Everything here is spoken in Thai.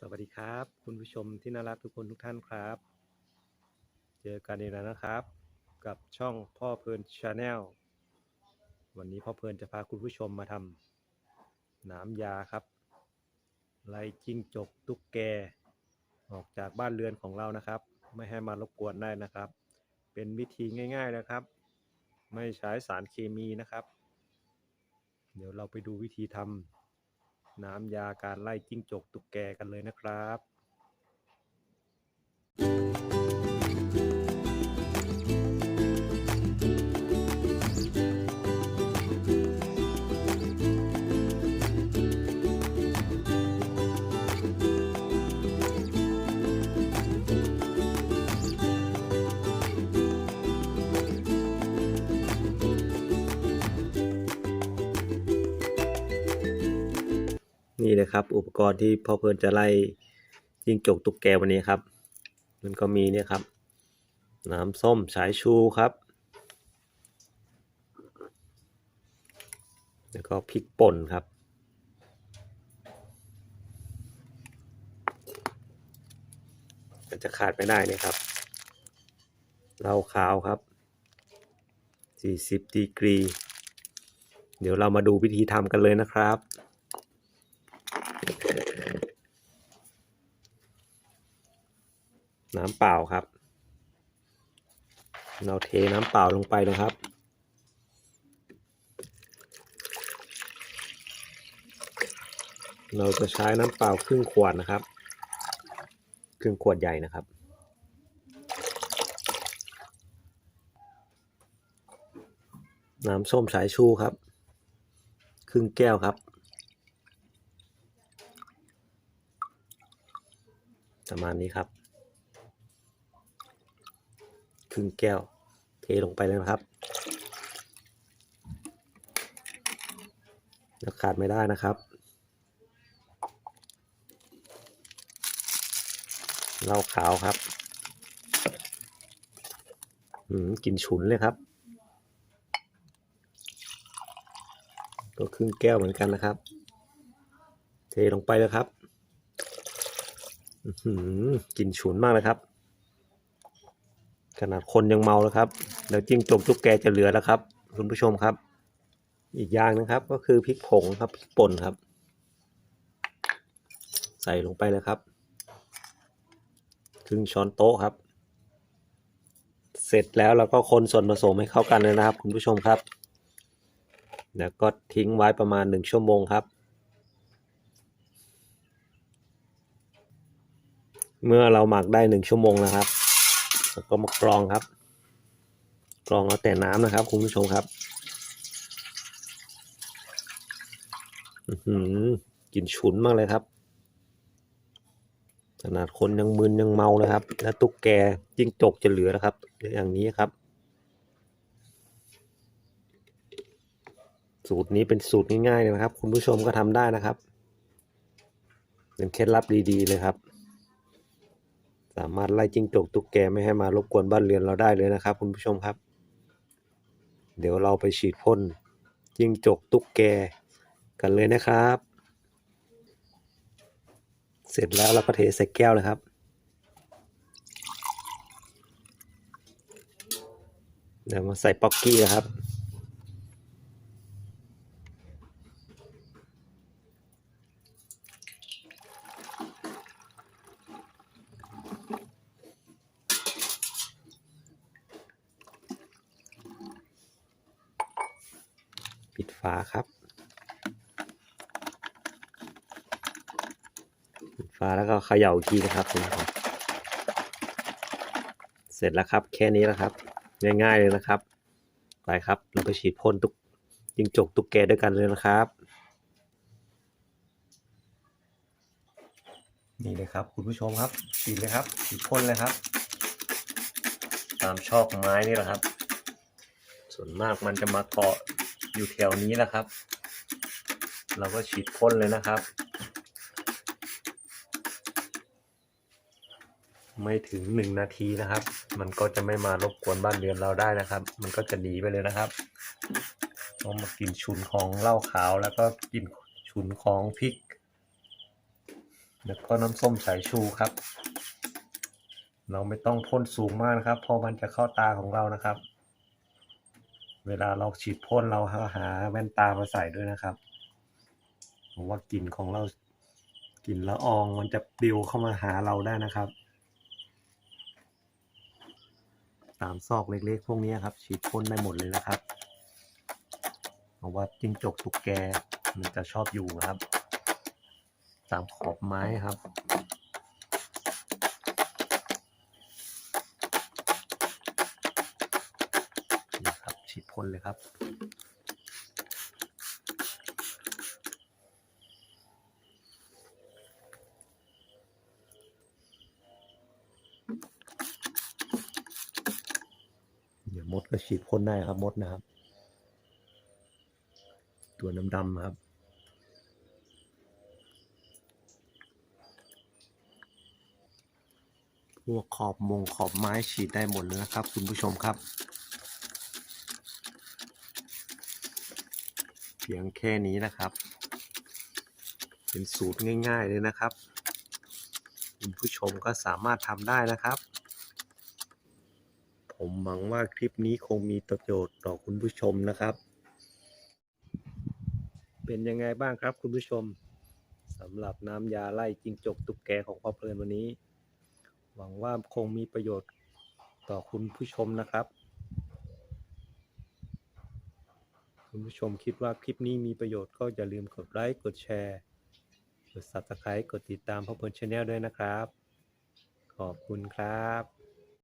สวัสดีครับ คุณผู้ชมที่น่ารักทุกคนทุกท่านครับ เจอกันอีกแล้วนะครับ กับช่องพ่อเพลินชาแนลวันนี้พ่อเพลินจะพาคุณผู้ชมมาทำน้ำยาครับ ไล่จิ้งจกตุ๊กแก ออกจากบ้านเรือนของเรานะครับ ไม่ให้มารบกวนได้นะครับ เป็นวิธีง่ายๆนะครับ ไม่ใช้สารเคมีนะครับ เดี๋ยวเราไปดูวิธีทำ น้ำยาการไล่จิ้งจกตุกแกกันเลยนะครับ นี่นะครับ อุปกรณ์ที่พ่อเพลินจะไล่จิ้งจกตุ๊กแกวันนี้ครับ มันก็มีเนี่ยครับ น้ำส้มสายชูครับ แล้วก็พริกป่นครับก็จะขาดไม่ได้เนี่ยครับเหล้าขาวครับ 40ดีกรี เดี๋ยวเรามาดูวิธีทำกันเลยนะครับ น้ำเปล่าครับ เราเทน้ำเปล่าลงไปนะครับ เราจะใช้น้ำเปล่าครึ่งขวดนะครับ ครึ่งขวดใหญ่นะครับน้ำส้มสายชูครับ ครึ่งแก้วครับ ประมาณนี้ครับ ครึ่งแก้ว เทลงไปเลยนะครับแล้วขาดไม่ได้นะครับ เหล้าขาวครับอืมกลินฉุนเลยครับ ก็ครึ่งแก้วเหมือนกันนะครับ เทลงไปเลยครับ กลิ่นฉุนมากเลยครับ ขนาดคนยังเมาแล้วครับแล้วจิ้งจกตุ๊กแกจะเหลือแล้วครับ คุณผู้ชมครับ อีกอย่างนึงครับ ก็คือพริกผงครับพริกป่นครับ ใส่ลงไปเลยครับครึ่งช้อนโต๊ะครับ เสร็จแล้วเราก็คนส่วนผสมให้เข้ากันเลยนะครับ คุณผู้ชมครับ แล้วก็ทิ้งไว้ประมาณหนึ่งชั่วโมงครับ เมื่อเราหมักได้หนึ่งชั่วโมงนะครับแล้วก็มากรองครับ กรองเอาแต่น้ำนะครับคุณผู้ชมครับอือหือกลิ่นฉุนมากเลยครับ ขนาดคนยังมึนยังเมาเลยครับ แล้วตุ๊กแกจิ้งจกจะเหลือนะครับ อย่างนี้ครับ สูตรนี้เป็นสูตรง่ายๆเลยนะครับ คุณผู้ชมก็ทำได้นะครับ เป็นเคล็ดลับดีๆเลยครับ สามารถไล่จิ้งจกตุ๊กแกไม่ให้มารบกวนบ้านเรือนเราได้เลยนะครับ คุณผู้ชมครับ เดี๋ยวเราไปฉีดพ่นจิ้งจกตุ๊กแกกันเลยนะครับ เสร็จแล้วเราก็เทใส่แก้วเลยครับเดี๋ยวมาใส่ป๊อกกี้นะครับ ปิดฝาครับ ปิดฝาแล้วก็เขย่าทีนะครับเสร็จแล้วครับ แค่นี้แล้วครับ ง่ายๆเลยนะครับ ไปครับ เราไปฉีดพ่นตุกยิงจกตุกแกด้วยกันเลยนะครับ นี่เลยครับ คุณผู้ชมครับฉีดเลยครับฉีดพ่นเลยครับ ตามชอกไม้นี่แหละครับ ส่วนมากมันจะมาเกาะ อยู่แถวนี้แหละครับ เราก็ฉีดพ่นเลยนะครับ ไม่ถึงหนึ่งนาทีนะครับ มันก็จะไม่มารบกวนบ้านเรือนเราได้นะครับ มันก็จะหนีไปเลยนะครับเพราะมากินฉุนของเหล้าขาว แล้วก็กินฉุนของพริก แล้วก็น้ำส้มสายชูครับ เราไม่ต้องพ่นสูงมากนะครับเพราะมันจะเข้าตาของเรานะครับ เวลาเราฉีดพ่นเราหาแว่นตามาใส่ด้วยนะครับเพราะว่ากลิ่นของเรากลิ่นละอองมันจะปลิวเข้ามาหาเราได้นะครับ ตามซอกเล็กๆ พวกนี้ครับ ฉีดพ่นได้หมดเลยนะครับเพราะว่าจิ้งจกตุกแกมันจะชอบอยู่นะครับ ตามขอบไม้ครับ ฉีดพ่นเลยครับ เดี๋ยวมดก็ฉีดพ่นได้ครับมดนะครับ ตัวดำๆครับพวกขอบมงขอบไม้ฉีดได้หมดเลยนะครับ คุณผู้ชมครับ พียงแค่นี้นะครับ เป็นสูตรง่าย ๆเลยนะครับ คุณผู้ชมก็สามารถทำได้นะครับ ผมหวังว่าคลิปนี้คงมีประโยชน์ต่อคุณผู้ชมนะครับ เป็นยังไงบ้างครับคุณผู้ชมสำหรับน้ำยาไล่จิงจกตุกแกของพ่อเพลินวันนี้ หวังว่าคงมีประโยชน์ต่อคุณผู้ชมนะครับ คุณผู้ชมคิดว่าคลิปนี้มีประโยชน์ก็อย่าลืมกดไลค์ กดแชร์ กด subscribe กดติดตามพ่อเพลินชาแนลด้วยนะครับ ขอบคุณครับ